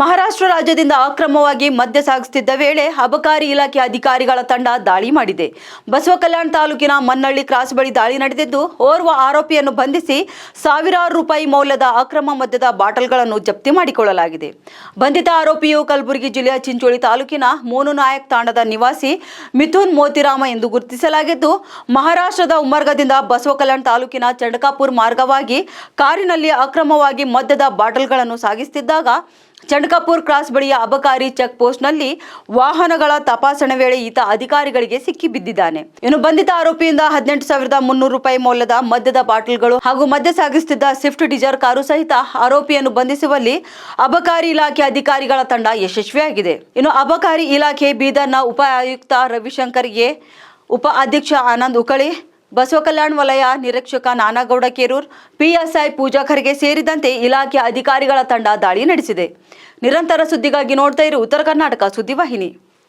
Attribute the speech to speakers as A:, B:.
A: ಮಹಾರಾಷ್ಟ್ರ ರಾಜ್ಯದಿಂದ ಅಕ್ರಮವಾಗಿ ಮದ್ಯ ಸಾಗಿಸುತ್ತಿದ್ದ ವೇಳೆ ಅಬಕಾರಿ ಇಲಾಖೆ ಅಧಿಕಾರಿಗಳ ತಂಡ ದಾಳಿ ಮಾಡಿದೆ. ಬಸವ ಕಲ್ಯಾಣ ತಾಲೂಕಿನ ಮನ್ನಳ್ಳಿ ಕ್ರಾಸ್ ಬಳಿ ದಾಳಿ ನಡೆದಿದ್ದು, ಓರ್ವ ಆರೋಪಿಯನ್ನು ಬಂಧಿಸಿ ಸಾವಿರಾರು ರೂಪಾಯಿ ಮೌಲ್ಯದ ಅಕ್ರಮ ಮದ್ಯದ ಬಾಟಲ್ಗಳನ್ನು ಜಪ್ತಿ ಮಾಡಿಕೊಳ್ಳಲಾಗಿದೆ. ಬಂಧಿತ ಆರೋಪಿಯು ಕಲಬುರಗಿ ಜಿಲ್ಲೆಯ ಚಿಂಚೋಳಿ ತಾಲೂಕಿನ ಮೋನು ನಾಯಕ್ ತಾಂಡದ ನಿವಾಸಿ ಮಿಥುನ್ ಮೋತಿರಾಮ ಎಂದು ಗುರುತಿಸಲಾಗಿದ್ದು, ಮಹಾರಾಷ್ಟ್ರದ ಉಮರ್ಗದಿಂದ ಬಸವ ಕಲ್ಯಾಣ ತಾಲೂಕಿನ ಚಂಡಕಾಪುರ್ ಮಾರ್ಗವಾಗಿ ಕಾರಿನಲ್ಲಿ ಅಕ್ರಮವಾಗಿ ಮದ್ಯದ ಬಾಟಲ್ಗಳನ್ನು ಸಾಗಿಸುತ್ತಿದ್ದಾಗ ಚಂಡಕಾಪುರ್ ಕ್ರಾಸ್ ಬಳಿಯ ಅಬಕಾರಿ ಚೆಕ್ ಪೋಸ್ಟ್ನಲ್ಲಿ ವಾಹನಗಳ ತಪಾಸಣೆ ವೇಳೆ ಈತ ಅಧಿಕಾರಿಗಳಿಗೆ ಸಿಕ್ಕಿ ಬಿದ್ದಿದ್ದಾನೆ. ಇನ್ನು ಬಂಧಿತ ಆರೋಪಿಯಿಂದ ಹದಿನೆಂಟು ಸಾವಿರದ ಮುನ್ನೂರು ರೂಪಾಯಿ ಮೌಲ್ಯದ ಮದ್ಯದ ಬಾಟಲ್ಗಳು ಹಾಗೂ ಮದ್ಯ ಸಾಗಿಸುತ್ತಿದ್ದ ಸ್ವಿಫ್ಟ್ ಡಿಸೈರ್ ಕಾರು ಸಹಿತ ಆರೋಪಿಯನ್ನು ಬಂಧಿಸುವಲ್ಲಿ ಅಬಕಾರಿ ಇಲಾಖೆ ಅಧಿಕಾರಿಗಳ ತಂಡ ಯಶಸ್ವಿಯಾಗಿದೆ. ಇನ್ನು ಅಬಕಾರಿ ಇಲಾಖೆ ಬೀದರ್ನ ಉಪ ಆಯುಕ್ತ ರವಿಶಂಕರ್ ಎ ಉಪ ಅಧ್ಯಕ್ಷ ಆನಂದ್ ಉಕಳಿ ಬಸವ ಕಲ್ಯಾಣ ವಲಯ ನಿರೀಕ್ಷಕ ನಾನಾಗೌಡ ಕೇರೂರ್, ಪಿಎಸ್ಐ ಪೂಜಾ ಖರ್ಗೆ ಸೇರಿದಂತೆ ಇಲಾಖೆ ಅಧಿಕಾರಿಗಳ ತಂಡ ದಾಳಿ ನಡೆಸಿದೆ. ನಿರಂತರ ಸುದ್ದಿಗಾಗಿ ನೋಡ್ತಾ ಇರು ಉತ್ತರ ಕರ್ನಾಟಕ ಸುದ್ದಿವಾಹಿನಿ.